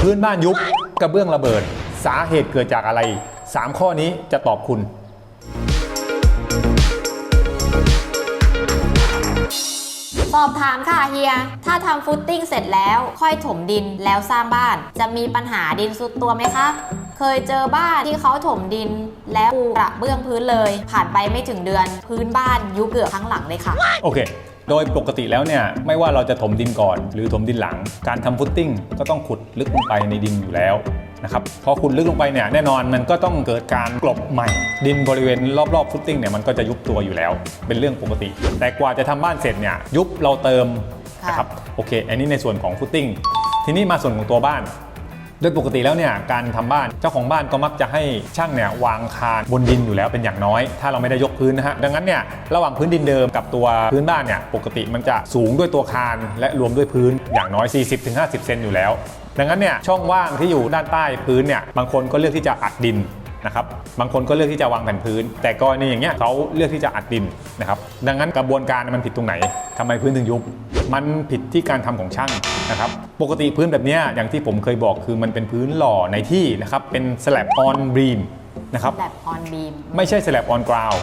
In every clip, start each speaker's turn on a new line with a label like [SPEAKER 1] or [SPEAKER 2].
[SPEAKER 1] พื้นบ้านยุบกระเบื้องระเบิด สาเหตุเกิดจากอะไร 3 ข้อนี้จะตอบคุณ
[SPEAKER 2] สอบถามค่ะเฮีย ถ้าทำฟุตติ้งเสร็จแล้วค่อยถมดินแล้วสร้างบ้าน จะมีปัญหาดินซุดตัวไหมคะ เคยเจอบ้านที่เขาถมดินแล้วปูกระเบื้องพื้นเลย ผ่านไปไม่ถึงเดือน พื้นบ้านยุบเกือบทั้งหลังเลยค่ะ
[SPEAKER 1] โอเค โดยปกติแล้วเนี่ยไม่ว่าเราจะถมดินก่อน หรือถมดินหลัง การทำฟุตติ้งก็ต้องขุดลึกลงไปในดินอยู่แล้วนะครับพอขุดลึกลงไปเนี่ยแน่นอนมันก็ต้องเกิดการกลบใหม่ ดินบริเวณรอบๆฟุตติ้งเนี่ยมันก็จะยุบตัวอยู่แล้ว เป็นเรื่องปกติ แต่กว่าจะทำบ้านเสร็จเนี่ยยุบเราเติมนะครับโอเค อันนี้ในส่วนของฟุตติ้งทีนี้มาส่วนของตัวบ้าน โดยปกติแล้วเนี่ยการทำบ้านเจ้าของบ้านก็มักจะให้ช่างเนี่ยวางคานบนดินอยู่แล้วเป็นอย่างน้อย ถ้าเราไม่ได้ยกพื้นนะฮะดังนั้นเนี่ยระหว่างพื้นดินเดิมกับตัวพื้นบ้านเนี่ยปกติมันจะสูงด้วยตัวคานและรวมด้วยพื้นอย่างน้อย 40-50 เซนอยู่แล้ว ดังนั้นเนี่ยช่องว่างที่อยู่ด้านใต้พื้นเนี่ยบางคนก็เลือกที่จะอัดดิน นะครับบางคนก็เลือกที่จะวางแผ่นพื้น แต่กรณีอย่างเงี้ยเขาเลือกที่จะอัดดินนะครับดังนั้นกระบวนการมันผิดตรงไหนทำไมพื้นถึงยุบ มันผิดที่การทำของช่างนะครับปกติพื้นแบบเนี้ยอย่างที่ผมเคยบอกคือมันเป็นพื้นหล่อในที่นะครับเป็นส l ล b ออนบีมนะครับ
[SPEAKER 2] แบบออนบีม
[SPEAKER 1] ไม่ใช่ส l ล b ออนกราว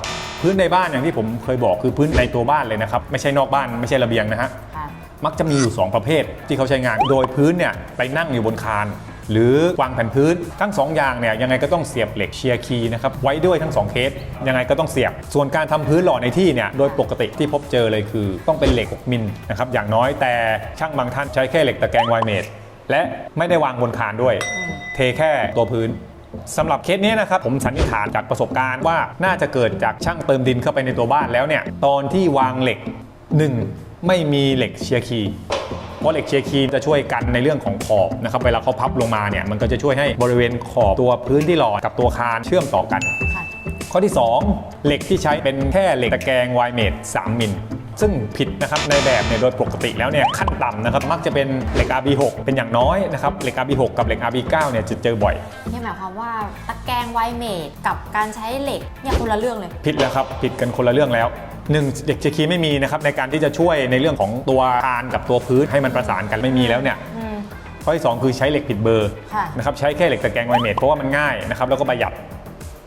[SPEAKER 1] พื้นในบ้านอย่างที่ผมเคยบอกคือพื้นในตัวบ้านเลยนะครับไม่ใช่นอกบ้านไม่ใช่ระเบียงนะฮะ
[SPEAKER 2] ค่ะ
[SPEAKER 1] มักจะมีอยู่ 2 ประเภทที่เขาใช้งาน โดยพื้นเนี่ยไปนั่งอยู่บนคาน หรือวางแผ่นพื้นทั้ง2อย่างเนี่ยยังไงก็ต้องเสียบเหล็กเชียร์คีย์นะครับไว้ด้วยทั้ง 2 เคสยังไงก็ต้องเสียบ ส่วนการทำพื้นหล่อในที่เนี่ยโดยปกติที่พบเจอเลยคือ ต้องเป็นเหล็ก6มิลนะครับอย่างน้อยแต่ช่างบางท่านใช้แค่เหล็กตะแกรงไวเมดและไม่ได้วางบนคานด้วย เทแค่ตัวพื้นสำหรับเคสนี้นะครับผมสันนิษฐานจากประสบการณ์ว่าน่าจะเกิดจากช่างเติมดินเข้าไปในตัวบ้านแล้วเนี่ยตอนที่วางเหล็ก 1. ไม่มีเหล็กเชียร์คีย์ เพราะเหล็กเชียร์คีย์จะช่วยกันในเรื่องของขอบนะครับเวลาเขาพับลงมาเนี่ยมันก็จะช่วยให้บริเวณขอบตัวพื้นที่หล่อกับตัวคานเชื่อมต่อกัน
[SPEAKER 2] ค่ะ
[SPEAKER 1] ข้อที่ 2 เหล็กที่ใช้เป็นแค่เหล็กตะแกรงไวเมด3มิลซึ่งผิดนะครับในแบบเนี่ยโดยปกติแล้วเนี่ยขั้นต่ำนะครับมักจะเป็นเหล็ก RB6 เป็นอย่างน้อยนะครับเหล็ก RB6 กับเหล็ก RB9 เนี่ยจะเจอบ่อย
[SPEAKER 2] นี่หมายความว่าตะแกรงไวเมดกับการใช้เหล็กเนี่ยคนละเรื่องเลย
[SPEAKER 1] ผิดแล้วครับผิดกันคนละเรื่องแล้ว หนึ่งเด็กเจคีไม่มีนะครับในการที่จะช่วยในเรื่องของตัวคานกับตัวพื้นให้มันประสานกันไม่มีแล้วเนี่ย
[SPEAKER 2] อืม
[SPEAKER 1] ข้อที่2คือใช้เหล็กผิดเบอร์
[SPEAKER 2] ค่ะ
[SPEAKER 1] นะครับใช้แค่เหล็กตะแกรงไวเมทเพราะว่ามันง่ายนะครับแล้วก็ประหยัด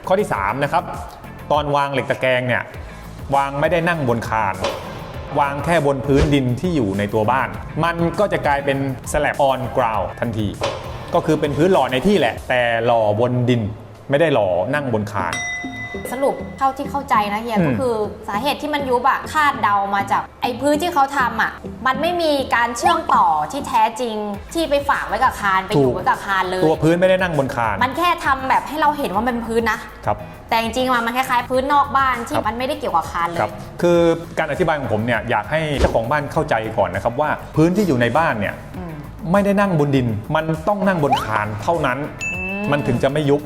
[SPEAKER 1] ข้อที่3นะครับตอนวางเหล็กตะแกรงเนี่ยวางไม่ได้นั่งบนคาน วางแค่บนพื้นดินที่อยู่ในตัวบ้าน มันก็จะกลายเป็น slab on ground ทันที ก็คือเป็นพื้นหล่อในที่แหละ แต่หล่อบนดินไม่ได้หล่อนั่งบนคาน
[SPEAKER 2] สรุปเท่าที่เข้าใจนะเฮีย
[SPEAKER 1] อืม
[SPEAKER 2] ก็คือสาเหตุที่มันยุบอะคาดเดามาจากไอ้พื้นที่เขาทำอะมันไม่มีการเชื่อมต่อที่แท้จริงที่ไปฝากไว้กับคานไปอยู่ไว้กับคานเลย
[SPEAKER 1] ตัวพื้นไม่ได้นั่งบนคาน
[SPEAKER 2] มันแค่ทำแบบให้เราเห็นว่ามันเป็นพื้นนะ
[SPEAKER 1] ครับ
[SPEAKER 2] แต่จริงๆมันมันคล้ายๆพื้นนอกบ้านที่
[SPEAKER 1] ครับ
[SPEAKER 2] มันไม่ได้เกี่ยวกับคานเล
[SPEAKER 1] ครับ
[SPEAKER 2] ย
[SPEAKER 1] คือการอธิบายของผมเนี่ยอยากให้เจ้าของบ้านเข้าใจก่อนนะครับว่าพื้นที่อยู่ในบ้านเนี่ย
[SPEAKER 2] อืม
[SPEAKER 1] ไม่ได้นั่งบนดิน มันต้องนั่งบนคานเท่านั้น
[SPEAKER 2] อืม
[SPEAKER 1] มันถึงจะไม่ยุบ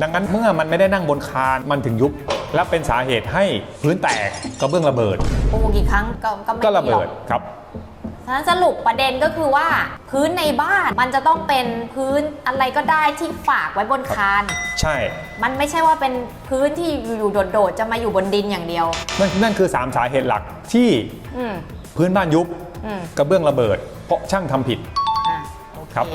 [SPEAKER 1] ดังนั้นเมื่อมันไม่ได้นั่งบนคานมันถึงยุบ และเป็นสาเหตุให้พื้นแตกกระเบื้องระเบิด
[SPEAKER 2] ปูกี่ครั้งก็ก็ไม่
[SPEAKER 1] ก็
[SPEAKER 2] ดีห
[SPEAKER 1] ระเบิด
[SPEAKER 2] อก
[SPEAKER 1] ครับ
[SPEAKER 2] ฉะนั้นสรุปประเด็นก็คือว่าพื้นในบ้านมันจะต้องเป็นพื้นอะไรก็ได้ที่ฝากไว้บนคาน
[SPEAKER 1] ใช่
[SPEAKER 2] มันไม่ใช่ว่าเป็นพื้นที่อยู่ๆโดดๆจะมาอยู่บนดินอย่างเดียว
[SPEAKER 1] นั่นนั่นคือ 3 สาเหตุหลักที่
[SPEAKER 2] อืม
[SPEAKER 1] พื้นบ้านยุบ
[SPEAKER 2] อืม
[SPEAKER 1] กระเบื้องระเบิด เพราะช่างทำผิด
[SPEAKER 2] อะโอ
[SPEAKER 1] ครับ
[SPEAKER 2] เค